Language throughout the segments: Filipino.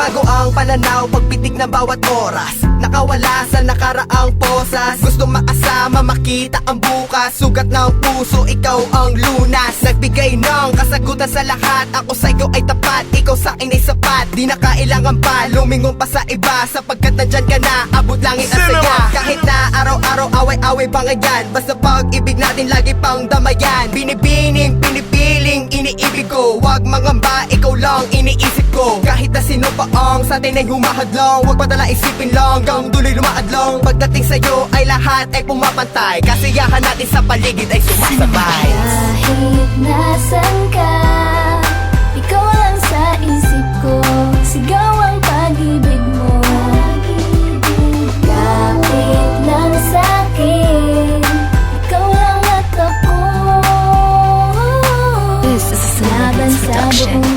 Nagbago ang pananaw pagpitik ng bawat oras. Nakawala sa nakaraang posas. Gusto makasama makita ang bukas. Sugat ng puso ikaw ang lunas. Nagbigay ng kasagutan sa lahat. Ako sa iyo ay tapat Ikaw sa akin ay sapat. Di na kailangan pa lumingon pa sa iba. Sapagkat nandyan ka na Abot langit at saya. Kahit na araw-araw away-away bangayan Basta pag-ibig natin lagi pang damayan. Binibining, pinipiling, iniibig ko. Huwag mangamba, ikaw lang iniisip ko. Kahit na sino pa ang sa atin ay humahadlong Huwag padala isipin lang, gang duloy lumaadlong. Pagdating sa'yo ay lahat ay pumapantay. Kasiyahan natin sa paligid ay sumasabay. Kahit nasan ka Ikaw lang sa isip ko. Sigaw ang pag-ibig mo. Kapit lang sa'kin Ikaw lang at ako. This is a Laban sa buong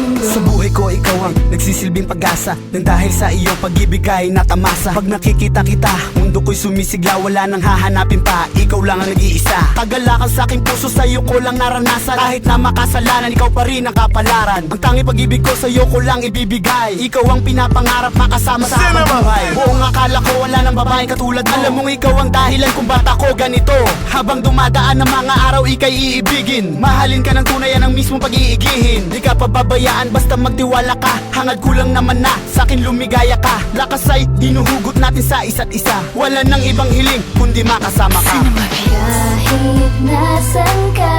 ikaw ang nagsisilbing pag-asa. Nang dahil sa iyong pag-ibig ay natamasa. Pag nakikita kita, mundo ko'y sumisigla Wala nang hahanapin pa, ikaw lang ang nag-iisa. Kagalakan sa aking puso, sa iyo ko lang naranasan. Kahit na makasalanan, ikaw pa rin ang kapalaran. Ang tangi pag-ibig ko, sa iyo ko lang ibibigay. Ikaw ang pinapangarap, makasama sa habang buhay. Buong akala ko, wala nang babaeng katulad mo. Alam mong ikaw ang dahilan kung ba't ako ganito. Habang dumadaan ang mga araw, ikay iibigin. Mahalin ka ng tunay, yan ang mismong pag-iigihin. Di ka pababayaan, basta magtiwala ka. Hangad kulang naman na, sa akin lumigaya ka. Lakas ay hinuhugot natin sa isa't isa. Wala nang ibang hiling, kundi makasama ka. Kahit nasan ka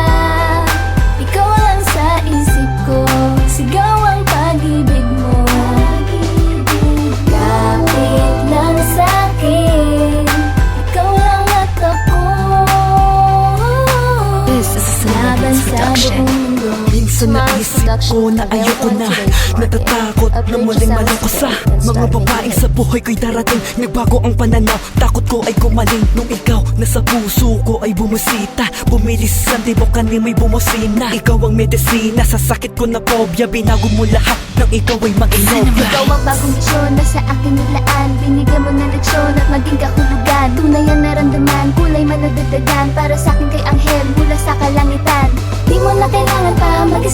naisip ko na ayoko na. Natatakot na muling malungkot sa Mga babaeng sa buhay ko'y darating. Nagbago ang pananaw, takot ko ay kumaling Nung ikaw nasa puso ko ay bumusita. Bumilis sa tibok ni may bumusina? Ikaw ang medisina. Sa sakit ko na phobia Binago mo lahat. Nang ikaw ay maging nobya Ikaw ang bagong misyon na sa akin naglaan. Binigyan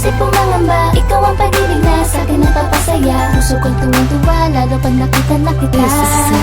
pa mag-isip pumangamba Ikaw ang pag-ibig na sa akin nagpapasaya Puso ko'y tuwang-tuwa lalo pag nakita na kita. This is